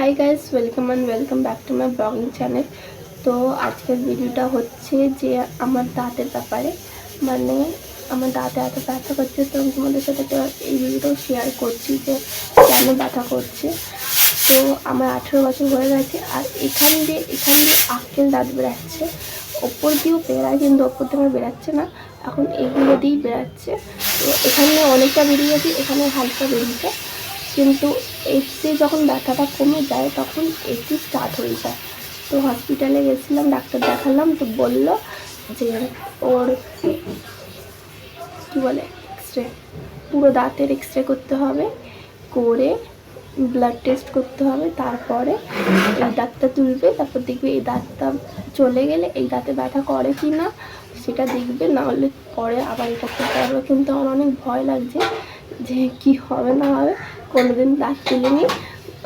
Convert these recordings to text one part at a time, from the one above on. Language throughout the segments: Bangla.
Hi guys welcome and welcome back to my blogging channel তো আজকের ভিডিওটা হচ্ছে যে আমার দাঁতের ব্যাপারে। মানে আমার দাঁতে এত ব্যথা করছে, তো আমি তোমাদের সাথে এই ভিডিওটাও শেয়ার করছি যে কেন ব্যথা করছে। তো আমার আঠেরো বছর হয়ে গেছে আর এখান দিয়ে এখান দিয়ে আক্কেল দাঁত বেরাচ্ছে ওপর দিয়েও বেরায় কিন্তু ওপর দিয়ে আমার বেরাচ্ছে না। এখন এগুলো দিয়েই বেরাচ্ছে তো এখানে অনেকটা বেরিয়ে গেছে, এখানে হালকা বেরিয়েছে। কিন্তু এসে যখন ব্যথাটা কমে যায়, তখন এসি স্টার্ট হয়ে যায়। তো হসপিটালে গেছিলাম, ডাক্তার দেখালাম, তো বলল যে ওর কী বলে এক্স রে পুরো দাঁতের এক্স রে করতে হবে, করে ব্লাড টেস্ট করতে হবে, তারপরে এই দাঁতটা তুলবে, তারপর দেখবে এই দাঁতটা চলে গেলে এই দাঁতে ব্যথা করে কি না সেটা দেখবে, না হলে পরে আবার এটা করতে হবে। কিন্তু আমার অনেক ভয় লাগছে যে কি হবে, না হবে। কোনোদিন দাঁত তুলিনি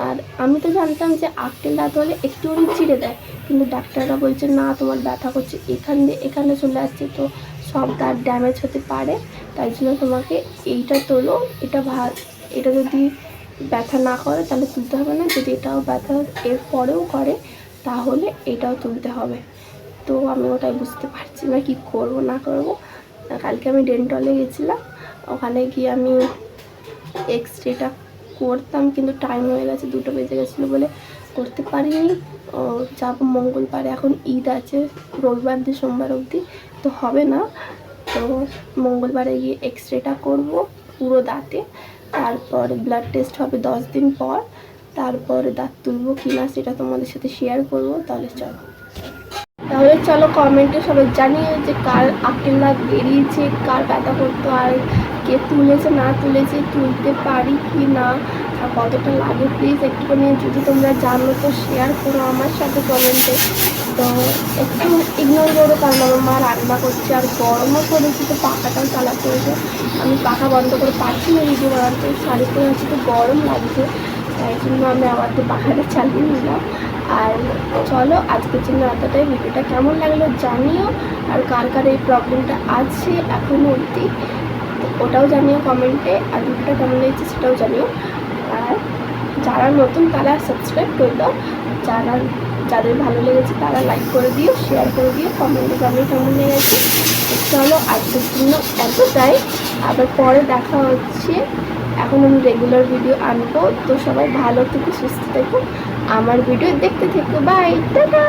আর আমি তো জানতাম যে আক্কেল দাঁত হলে একটু চিড়ে দেয়। কিন্তু ডাক্তাররা বলছে, না, তোমার ব্যথা করছে। এখান দিয়ে এখানে চলে আসছে তো সব দাঁত ড্যামেজ হতে পারে। তাই জন্য তোমাকে এইটা তোলো। এটা ভালো এটা যদি ব্যথা না করে, তাহলে তুলতে হবে না। যদি এটাও ব্যথা এর পরেও করে, তাহলে এটাও তুলতে হবে। তো আমি ওটাই বুঝতে পারছি না কি করব, না করব। কালকে আমি ডেন্টলে গেছিলাম। ওখানে গিয়ে আমি এক্স রেটা করতাম, কিন্তু টাইম হয়ে গেছে, দুটো বেজে গেছিল বলে করতে পারিনি। যাব মঙ্গলবার, এখন ঈদ আছে, রবিবার দিয়ে সোমবার অবধি, তো হবে না। তো মঙ্গলবারে গিয়ে এক্স রেটা করব, পুরো দাঁতে, তারপর ব্লাড টেস্ট হবে দশ দিন পর, তারপর দাঁত তুলবো কি না সেটা তোমাদের সাথে শেয়ার করব, তাহলে চলো। তাহলে চলো কমেন্টে সবাই জানিয়ে যে কার দাঁত বেরিয়েছে, কার ব্যথা করতো আর কে তুলেছে, না তুলেছে, তুলতে পারি কি না, আর কতটা লাগে প্লিজ একটুখানি যদি তোমরা জানো তো শেয়ার করো আমার সাথে কমেন্টে তো একটু ইগনোর করো কারণ আমার মা রান্না করছে আর গরমও করেছে তো পাখাটাও চালাতে হয়েছে আমি পাখা বন্ধ করে পারছি না ভিডিও বানাতে, শাড়ি পরে আছি, তো গরম লাগছে, তাই জন্য আমি আমার তো পাখাটা চালিয়ে নিলাম। আর চলো, আজকের জন্য এতটাই। ভিডিওটা কেমন লাগল জানিও। আর কার কার এই প্রবলেমটা আছে এখনও অবধি ওটাও জানিও কমেন্টে আর ভিডিওটা কেমন লেগেছে সেটাও জানিও। আর যারা নতুন, তারা সাবস্ক্রাইব করে দাও। যারা, যাদের ভালো লেগেছে, তারা লাইক করে দিও শেয়ার করে দিও কমেন্টে জানিও কেমন লেগেছে। চলো, আজকের জন্য এতটাই। আবার পরে দেখা হচ্ছে। এখন আমি রেগুলার ভিডিও আনব। তো সবাই ভালো থেকে, সুস্থ থেকো। আমার ভিডিও দেখতে থেকো। Bye tata!